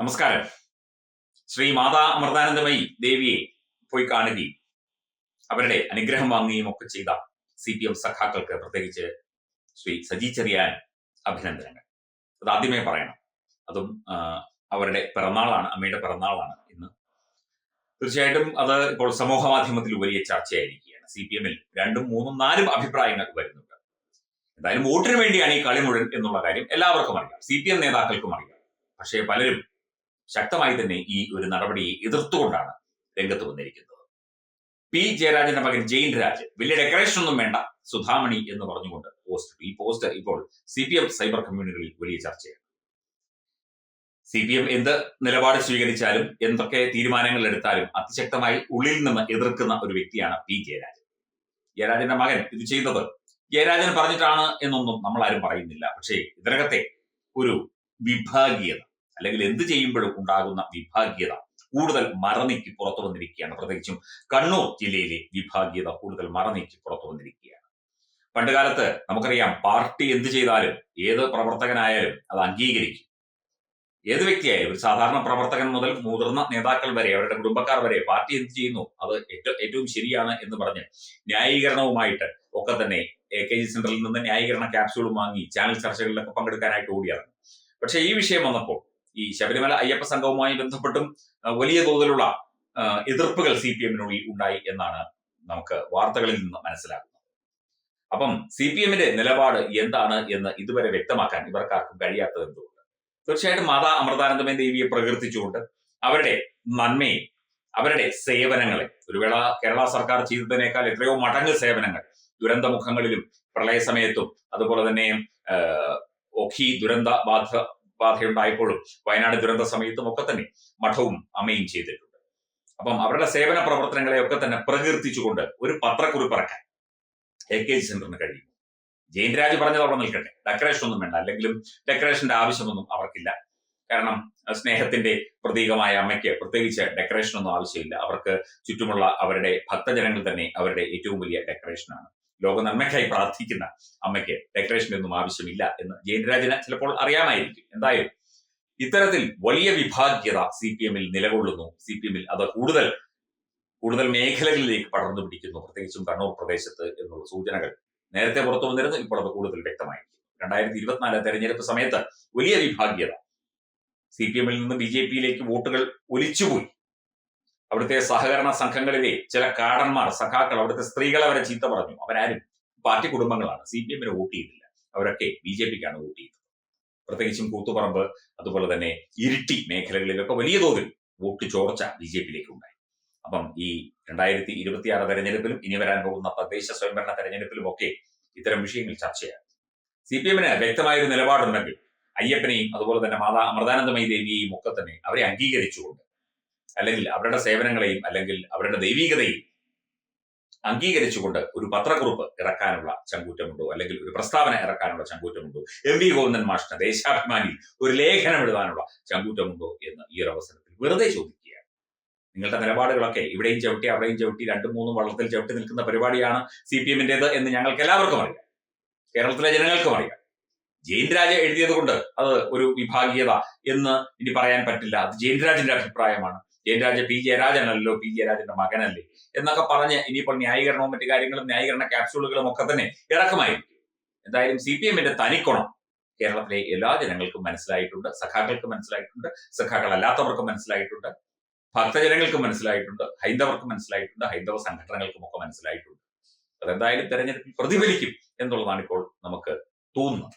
നമസ്കാരം. ശ്രീ മാതാ അമൃതാനന്ദമയി ദേവിയെ പോയി കാണുകയും അവരുടെ അനുഗ്രഹം വാങ്ങുകയും ഒക്കെ ചെയ്ത സി പി എം സഖാക്കൾക്ക് പ്രത്യേകിച്ച് ശ്രീ സജി ചെറിയാൻ അഭിനന്ദനങ്ങൾ. അത് ആദ്യമേ പറയണം. അതും അവരുടെ പിറന്നാളാണ് അമ്മയുടെ പിറന്നാളാണ് ഇന്ന്. തീർച്ചയായിട്ടും അത് ഇപ്പോൾ സമൂഹ മാധ്യമത്തിൽ വലിയ ചർച്ചയായിരിക്കുകയാണ്. സി പി എമ്മിൽ രണ്ടും മൂന്നും നാലും അഭിപ്രായങ്ങൾ വരുന്നുണ്ട്. എന്തായാലും വോട്ടിന് വേണ്ടിയാണ് ഈ കളി മുഴുവൻ എന്നുള്ള കാര്യം എല്ലാവർക്കും അറിയാം. സി പി എം നേതാക്കൾക്കും അറിയാം. പക്ഷേ പലരും ശക്തമായി തന്നെ ഈ ഒരു നടപടിയെ എതിർത്തുകൊണ്ടാണ് രംഗത്ത് വന്നിരിക്കുന്നത്. പി. ജയരാജന്റെ മകൻ ജെയിൻ രാജ് വലിയ ഡെക്കറേഷൻ ഒന്നും വേണ്ട സുധാമണി എന്ന് പറഞ്ഞുകൊണ്ട് പോസ്റ്റ് ഈ പോസ്റ്റ് ഇപ്പോൾ സി പി എം സൈബർ കമ്മ്യൂണിറ്റികളിൽ വലിയ ചർച്ചയാണ്. സി പി എം എന്ത് നിലപാട് സ്വീകരിച്ചാലും എന്തൊക്കെ തീരുമാനങ്ങൾ എടുത്താലും അതിശക്തമായി ഉള്ളിൽ നിന്ന് എതിർക്കുന്ന ഒരു വ്യക്തിയാണ് പി. ജയരാജൻ. ജയരാജന്റെ മകൻ ഇത് ചെയ്തത് ജയരാജൻ പറഞ്ഞിട്ടാണ് എന്നൊന്നും നമ്മൾ ആരും പറയുന്നില്ല. പക്ഷേ ഇതിനകത്തെ ഒരു വിഭാഗീയത അല്ലെങ്കിൽ എന്ത് ചെയ്യുമ്പോഴും ഉണ്ടാകുന്ന വിഭാഗീയത കൂടുതൽ മറനീക്കി പുറത്തു വന്നിരിക്കുകയാണ്. പ്രത്യേകിച്ചും കണ്ണൂർ ജില്ലയിലെ വിഭാഗീയത കൂടുതൽ മറനീക്കി പുറത്തു വന്നിരിക്കുകയാണ്. പണ്ടുകാലത്ത് നമുക്കറിയാം പാർട്ടി എന്ത് ചെയ്താലും ഏത് പ്രവർത്തകനായാലും അത് അംഗീകരിക്കും. ഏത് വ്യക്തിയായാലും ഒരു സാധാരണ പ്രവർത്തകൻ മുതൽ മുതിർന്ന നേതാക്കൾ വരെ അവരുടെ കുടുംബക്കാർ വരെ പാർട്ടി എന്ത് ചെയ്യുന്നു? അത് ഏറ്റവും ഏറ്റവും ശരിയാണ് എന്ന് പറഞ്ഞ് ന്യായീകരണവുമായിട്ട് ഒക്കെ തന്നെ എ കെ ജി സെന്ററിൽ നിന്ന് ന്യായീകരണ ക്യാപ്സ്യൂളും വാങ്ങി ചാനൽ ചർച്ചകളിലൊക്കെ പങ്കെടുക്കാനായിട്ട് ഓടിയാണ് പക്ഷേ ഈ വിഷയം വന്നപ്പോൾ ഈ ശബരിമല അയ്യപ്പ സംഘവുമായി ബന്ധപ്പെട്ടും വലിയ തോതിലുള്ള എതിർപ്പുകൾ സി പി എമ്മിനുള്ളിൽ ഉണ്ടായി എന്നാണ് നമുക്ക് വാർത്തകളിൽ നിന്ന് മനസ്സിലാക്കുന്നത് അപ്പം സി പി എമ്മിന്റെ നിലപാട് എന്താണ് എന്ന് ഇതുവരെ വ്യക്തമാക്കാൻ ഇവർക്കാർക്കും കഴിയാത്തത് എന്തുകൊണ്ട്? തീർച്ചയായിട്ടും മാതാ അമൃതാനന്ദമയ ദേവിയെ പ്രകീർത്തിച്ചുകൊണ്ട് അവരുടെ നന്മയെ അവരുടെ സേവനങ്ങളെ ഒരു വേള കേരള സർക്കാർ ചെയ്തതിനേക്കാൾ എത്രയോ മടങ്ങ് സേവനങ്ങൾ ദുരന്തമുഖങ്ങളിലും പ്രളയ സമയത്തും അതുപോലെ തന്നെ ഒഖി ദുരന്ത ബാധ ബാധയുണ്ടായപ്പോഴും വയനാട് ദുരന്ത സമയത്തും ഒക്കെ തന്നെ മഠവും അമ്മയും ചെയ്തിട്ടുണ്ട്. അപ്പം അവരുടെ സേവന പ്രവർത്തനങ്ങളെയൊക്കെ തന്നെ പ്രകീർത്തിച്ചുകൊണ്ട് ഒരു പത്രക്കുറിപ്പ് ഇറക്കാൻ എ കെ ജി സെന്ററിന് കഴിയും. ജയൻരാജ് പറഞ്ഞത് അവിടെ നിൽക്കട്ടെ. ഡെക്കറേഷൻ ഒന്നും വേണ്ട. അല്ലെങ്കിലും ഡെക്കറേഷന്റെ ആവശ്യമൊന്നും അവർക്കില്ല. കാരണം സ്നേഹത്തിന്റെ പ്രതീകമായ അമ്മയ്ക്ക് പ്രത്യേകിച്ച് ഡെക്കറേഷൻ ഒന്നും ആവശ്യമില്ല. അവർക്ക് ചുറ്റുമുള്ള അവരുടെ ഭക്തജനങ്ങൾ തന്നെ അവരുടെ ഏറ്റവും വലിയ ഡെക്കറേഷനാണ് ലോക നന്മയ്ക്കായി പ്രാർത്ഥിക്കുന്ന അമ്മയ്ക്ക് ഡെക്കറേഷൻ ഒന്നും ആവശ്യമില്ല എന്ന് ജയൻരാജന് ചിലപ്പോൾ അറിയാമായിരിക്കും. എന്തായാലും ഇത്തരത്തിൽ വലിയ വിഭാഗ്യത സി പി എമ്മിൽ നിലകൊള്ളുന്നു. സി പി എമ്മിൽ അത് കൂടുതൽ കൂടുതൽ മേഖലകളിലേക്ക് പടർന്നു പിടിക്കുന്നു. പ്രത്യേകിച്ചും കണ്ണൂർ പ്രദേശത്ത് എന്നുള്ള സൂചനകൾ നേരത്തെ പുറത്തു വന്നിരുന്നു ഇപ്പോൾ അത് കൂടുതൽ വ്യക്തമായി രണ്ടായിരത്തി ഇരുപത്തിനാല് തെരഞ്ഞെടുപ്പ് സമയത്ത് വലിയ വിഭാഗ്യത. സി പി എമ്മിൽ നിന്ന് ബി ജെ പിയിലേക്ക് വോട്ടുകൾ ഒലിച്ചുപോയി. അവിടുത്തെ സഹകരണ സംഘങ്ങളിലെ ചില കാടന്മാർ സഖാക്കൾ അവിടുത്തെ സ്ത്രീകളെ വരെ ചീത്ത പറഞ്ഞു. അവരാരും പാർട്ടി കുടുംബങ്ങളാണ്. സി പി എമ്മിന് വോട്ട് ചെയ്തില്ല. അവരൊക്കെ ബി ജെ പിക്കാണ് വോട്ട് ചെയ്തത്. പ്രത്യേകിച്ചും കൂത്തുപറമ്പ് അതുപോലെ തന്നെ ഇരിട്ടി മേഖലകളിലൊക്കെ വലിയ തോതിൽ വോട്ട് ചോർച്ച ബി ജെ പിയിലേക്ക് ഉണ്ടായി. അപ്പം ഈ രണ്ടായിരത്തി ഇരുപത്തിയാറ് തെരഞ്ഞെടുപ്പിലും ഇനി വരാൻ പോകുന്ന തദ്ദേശ സ്വയംഭരണ തെരഞ്ഞെടുപ്പിലും ഒക്കെ ഇത്തരം വിഷയങ്ങൾ ചർച്ചയാണ്. സി പി എമ്മിന് വ്യക്തമായൊരു നിലപാടുണ്ടെങ്കിൽ അയ്യപ്പനെയും അതുപോലെ തന്നെ മാതാ അമൃതാനന്ദമയി ദേവിയെയും ഒക്കെ തന്നെ അവരെ അംഗീകരിച്ചുകൊണ്ട് അല്ലെങ്കിൽ അവരുടെ സേവനങ്ങളെയും അല്ലെങ്കിൽ അവരുടെ ദൈവികതയും അംഗീകരിച്ചുകൊണ്ട് ഒരു പത്രക്കുറിപ്പ് ഇറക്കാനുള്ള ചങ്കൂറ്റമുണ്ടോ? അല്ലെങ്കിൽ ഒരു പ്രസ്താവന ഇറക്കാനുള്ള ചങ്കൂറ്റമുണ്ടോ? എം വി ഗോവിന്ദൻ മാഷിന് ദേശാഭിമാനി ഒരു ലേഖനം എഴുതാനുള്ള ചങ്കൂറ്റമുണ്ടോ എന്ന് ഈ ഒരു അവസരത്തിൽ വെറുതെ ചോദിക്കുകയാണ്. നിങ്ങളുടെ നിലപാടുകളൊക്കെ ഇവിടെയും ചവിട്ടി അവിടെയും ചവിട്ടി രണ്ടും മൂന്നും വള്ളത്തിൽ ചവിട്ടി നിൽക്കുന്ന പരിപാടിയാണ് സി പി എമ്മിന്റേത് എന്ന് ഞങ്ങൾക്ക് എല്ലാവർക്കും അറിയാം. കേരളത്തിലെ ജനങ്ങൾക്കും അറിയാം. ജയിൻ രാജ എഴുതിയത് കൊണ്ട് അത് ഒരു വിഭാഗീയത എന്ന് ഇനി പറയാൻ പറ്റില്ല. അത് ജയിൻ രാജിന്റെ അഭിപ്രായമാണ്. ജയൻ രാജ പി ജയരാജനല്ലോ പി. ജയരാജന്റെ മകനല്ലേ? എന്നൊക്കെ പറഞ്ഞ് ഇനിയിപ്പോൾ ന്യായീകരണവും മറ്റു കാര്യങ്ങളും ന്യായീകരണ ക്യാപ്സ്യൂളുകളും ഒക്കെ തന്നെ ഇറക്കുമായിരിക്കും. എന്തായാലും സി പി എമ്മിന്റെ തനിക്കുണം കേരളത്തിലെ എല്ലാ ജനങ്ങൾക്കും മനസ്സിലായിട്ടുണ്ട് സഖാക്കൾക്ക് മനസ്സിലായിട്ടുണ്ട് സഖാക്കൾ അല്ലാത്തവർക്കും മനസ്സിലായിട്ടുണ്ട് ഭക്തജനങ്ങൾക്ക് മനസ്സിലായിട്ടുണ്ട് ഹൈന്ദവർക്ക് മനസ്സിലായിട്ടുണ്ട് ഹൈന്ദവ സംഘടനകൾക്കും ഒക്കെ മനസ്സിലായിട്ടുണ്ട്. അതെന്തായാലും തെരഞ്ഞെടുപ്പിൽ പ്രതിഫലിക്കും എന്നുള്ളതാണ് ഇപ്പോൾ നമുക്ക് തോന്നുന്നത്.